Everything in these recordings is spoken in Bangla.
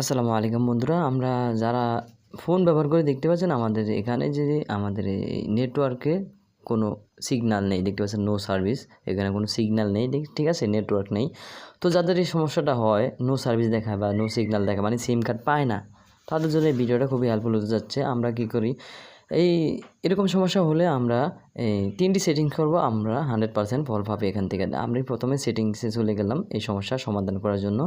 আসসালামু আলাইকুম বন্ধুরা, আমরা যারা ফোন ব্যবহার করে দেখতে পাচ্ছেন, আমাদের এখানে যে আমাদের এই নেটওয়ার্কে কোনো সিগন্যাল নেই, দেখতে পাচ্ছেন নো সার্ভিস এখানে কোনো সিগন্যাল নেই, ঠিক আছে নেটওয়ার্ক নেই। তো যাদের এই সমস্যাটা হয় নো সার্ভিস দেখায় বা নো সিগন্যাল দেখায় মানে সিম কার্ড পায় না, তাদের জন্য এই ভিডিওটা খুবই হেল্পফুল হতে যাচ্ছে। আমরা কি করি, এই এরকম সমস্যা হলে আমরা এই তিনটি সেটিংস করব, আমরা হান্ড্রেড পার্সেন্ট ফল পাবে এখান থেকে। আমরা প্রথমে সেটিংসে চলে গেলাম এই সমস্যার সমাধান করার জন্য।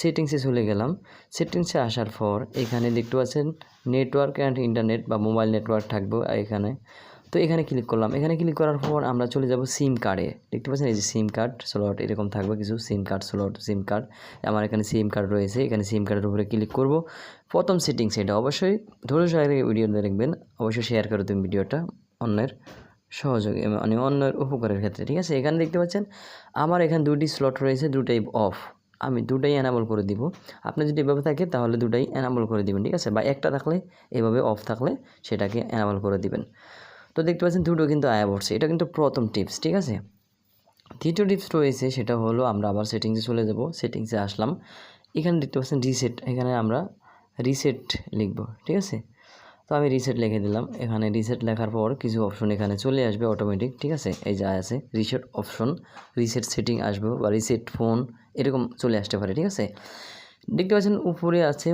সেটিংসে চলে গেলাম। সেটিংসে আসার পর এখানে দেখতে পাচ্ছেন নেটওয়ার্ক অ্যান্ড ইন্টারনেট বা মোবাইল নেটওয়ার্ক থাকবে এখানে। তো এখানে ক্লিক করলাম। এখানে ক্লিক করার পর আমরা চলে যাব সিম কার্ডে দেখতে পাচ্ছেন এই যে সিম কার্ড স্লট এরকম থাকবে কিছু SIM card slot SIM card আমার এখানে সিম কার্ড রয়েছে। এখানে সিম কার্ডের উপরে ক্লিক করব। প্রথম সেটিংস এটা। অবশ্যই ধৈর্য সহকারে ভিডিও দেখবেন। অবশ্যই শেয়ার করে দেবেন ভিডিওটা অন্যের সহযোগী মানে অন্যের উপকারের ক্ষেত্রে। ঠিক আছে? এখানে দেখতে পাচ্ছেন আমার এখানে দুটি স্লট রয়েছে, দুটাই অফ আমি দুটাই অ্যানাবল করে দিব। আপনি যদি এভাবে থাকে, তাহলে দুটাই অ্যানাবল করে দিবেন, ঠিক আছে? বা একটা থাকলে এভাবে অফ থাকলে সেটাকে অ্যানাবল করে দিবেন। তো দেখতে পাচ্ছেন, দুটো কিন্তু আয়া পড়ছে। এটা কিন্তু প্রথম টিপস ঠিক আছে? তৃতীয় টিপস রয়েছে, সেটা হলো আমরা আবার সেটিংসে চলে যাব। সেটিংসে আসলাম। এখানে দেখতে পাচ্ছেন রিসেট এখানে আমরা রিসেট লিখব, ঠিক আছে? তো আমি রিসেট লিখে দিলাম। এখানে রিসেট লেখার পর কিছু অপশন এখানে চলে আসবে অটোমেটিক ঠিক আছে? এই যা আছে রিসেট অপশন রিসেট সেটিং আসবে বা রিসেট ফোন এরকম চলে আসতে পারে, ঠিক আছে? দেখতে পাচ্ছেন উপরে আছে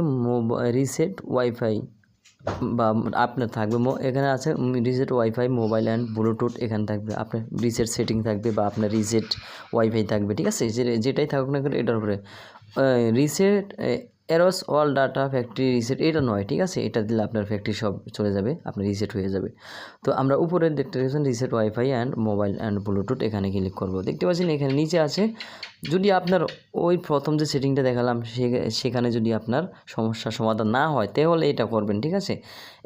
রিসেট ওয়াইফাই বা আপনার থাকবে এখানে আছে reset wifi mobile and Bluetooth এখানে থাকবে। আপনার রিসেট সেটিং থাকবে বা আপনার রিসেট ওয়াইফাই থাকবে, ঠিক আছে? যেটাই থাকুক না কেন, এটার উপরে। Reset erase all data factory reset, এটা নয়, ঠিক আছে? এটা দিলে আপনার ফ্যাক্টরি সব চলে যাবে আপনার রিসেট হয়ে যাবে। তো আমরা উপরে দেখতে পাচ্ছেন reset wifi and mobile and Bluetooth এখানে ক্লিক করব। দেখতে পাচ্ছেন এখানে নিচে আছে, যদি আপনার ওই প্রথম যে সেটিংটা দেখালাম সেখানে যদি আপনার সমস্যার সমাধান না হয়, তাহলে এটা করবেন, ঠিক আছে?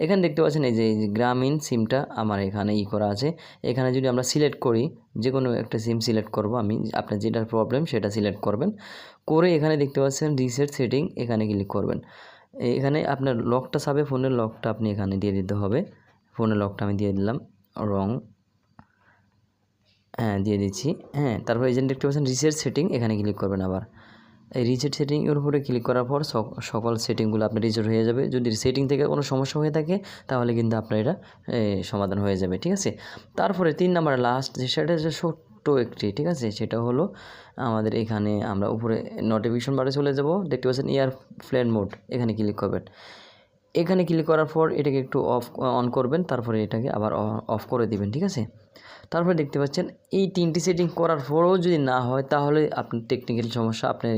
এখানে দেখতে পাচ্ছেন এই যে গ্রামীণ সিমটা আমার এখানে ই করা আছে। এখানে যদি আমরা সিলেক্ট করি যে কোনো একটা সিম সিলেক্ট করব, আমি, আপনার যেটার প্রবলেম সেটা সিলেক্ট করবেন। করে এখানে দেখতে পাচ্ছেন রিসেট সেটিং এখানে ক্লিক করবেন। এখানে আপনার লকটা সাবে ফোনের লকটা আপনি এখানে দিয়ে দিতে হবে। ফোনের লকটা আমি দিয়ে দিলাম রং হ্যাঁ দিয়ে দিচ্ছি। হ্যাঁ তারপর যে দেখতে পাচ্ছেন রিসেট সেটিং এখানে ক্লিক করবেন আবার। এই রিসেট সেটিংয়ের উপরে ক্লিক করার পর সক- সকল সেটিংগুলো আপনার রিসেট হয়ে যাবে। যদি সেটিং থেকে কোনো সমস্যা হয়ে থাকে, তাহলে কিন্তু আপনার এটা সমাধান হয়ে যাবে, ঠিক আছে? তারপরে তিন নাম্বার লাস্ট যে, সেটা হচ্ছে ছোট্ট একটি, ঠিক আছে? সেটা হলো আমাদের এখানে আমরা উপরে নোটিফিকেশন বারে চলে যাব। দেখতে পাচ্ছেন ইয়ার ফ্ল্যান মোড, এখানে ক্লিক করবেন। এখানে ক্লিক করার পর এটাকে একটু অফ অন করবেন, তারপরে এটাকে আবার অফ করে দিবেন, ঠিক আছে? তারপরে দেখতে পাচ্ছেন, এই তিনটি সেটিং করার পরেও যদি না হয়, তাহলে আপনার টেকনিক্যাল সমস্যা আপনার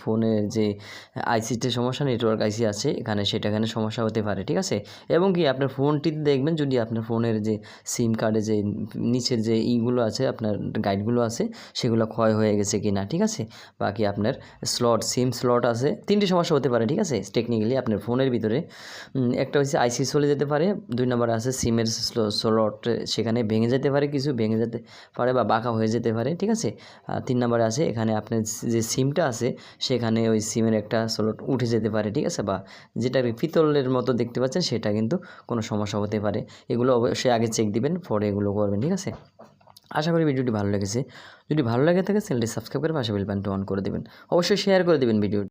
ফোনের যে আইসিতে সমস্যা নেটওয়ার্ক আইসি আছে, এখানে সেটা এখানে সমস্যা হতে পারে, ঠিক আছে? এবং কি আপনার ফোনটিতে দেখবেন, যদি আপনার ফোনের যে সিম কার্ডে যে নিচের যে ইগুলো আছে, আপনার গাইডগুলো আছে, সেগুলো ক্ষয় হয়ে গেছে কি না ঠিক আছে? বাকি আপনার স্লট সিম স্লট আছে, তিনটি সমস্যা হতে পারে, ঠিক আছে? টেকনিক্যালি আপনার ফোনের ভিতরে একটা হচ্ছে আইসি চলে যেতে পারে, দুই নম্বর আছে সিমের স্লট সেখানে ভেঙে যেতে পারে, কিছু ভেঙে যেতে পারে বা বাঁকা হয়ে যেতে পারে, ঠিক আছে? তিন নম্বরে আছে, এখানে আপনার যে সিমটা আছে, সেখানে ওই সিমের একটা স্লট উঠে যেতে পারে, ঠিক আছে? বা যেটা পিতলের মতো দেখতে পাচ্ছেন, সেটা কিন্তু কোনো সমস্যা হতে পারে। এগুলো অবশ্যই আগে চেক দিবেন, পরে এগুলো করবেন, ঠিক আছে? আশা করি ভিডিওটি ভালো লেগেছে। যদি ভালো লাগে থাকে চ্যানেলটি সাবস্ক্রাইব করে পাশে বেল বাটনটি অন করে দেবেন। অবশ্যই শেয়ার করে দেবেন ভিডিও